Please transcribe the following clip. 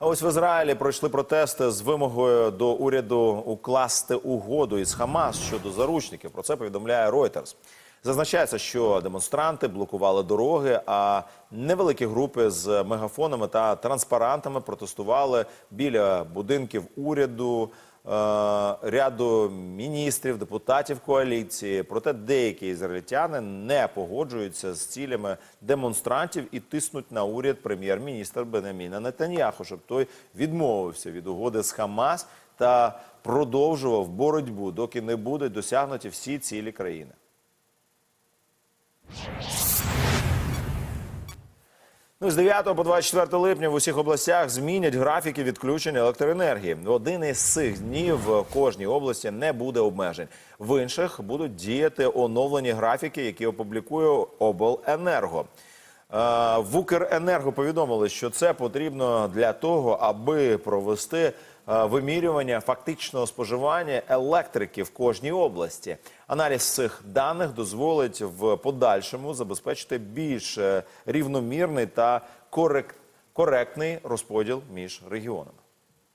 А ось в Ізраїлі пройшли протести з вимогою до уряду укласти угоду із Хамас щодо заручників. Про це повідомляє Reuters. Зазначається, що демонстранти блокували дороги, а невеликі групи з мегафонами та транспарантами протестували біля будинків уряду, ряду міністрів, депутатів коаліції. Проте деякі ізраїльтяни не погоджуються з цілями демонстрантів і тиснуть на уряд прем'єр-міністр Бенеміна Нетаньяху, щоб той відмовився від угоди з Хамас та продовжував боротьбу, доки не будуть досягнуті всі цілі країни. Ну, з 9 по 24 липня в усіх областях змінять графіки відключення електроенергії. Один із цих днів в кожній області не буде обмежень. В інших будуть діяти оновлені графіки, які опублікує обленерго. Е, В Укренерго повідомили, що це потрібно для того, аби провести е, вимірювання фактичного споживання електрики в кожній області. Аналіз цих даних дозволить в подальшому забезпечити більш е, рівномірний та корек- коректний розподіл між регіонами.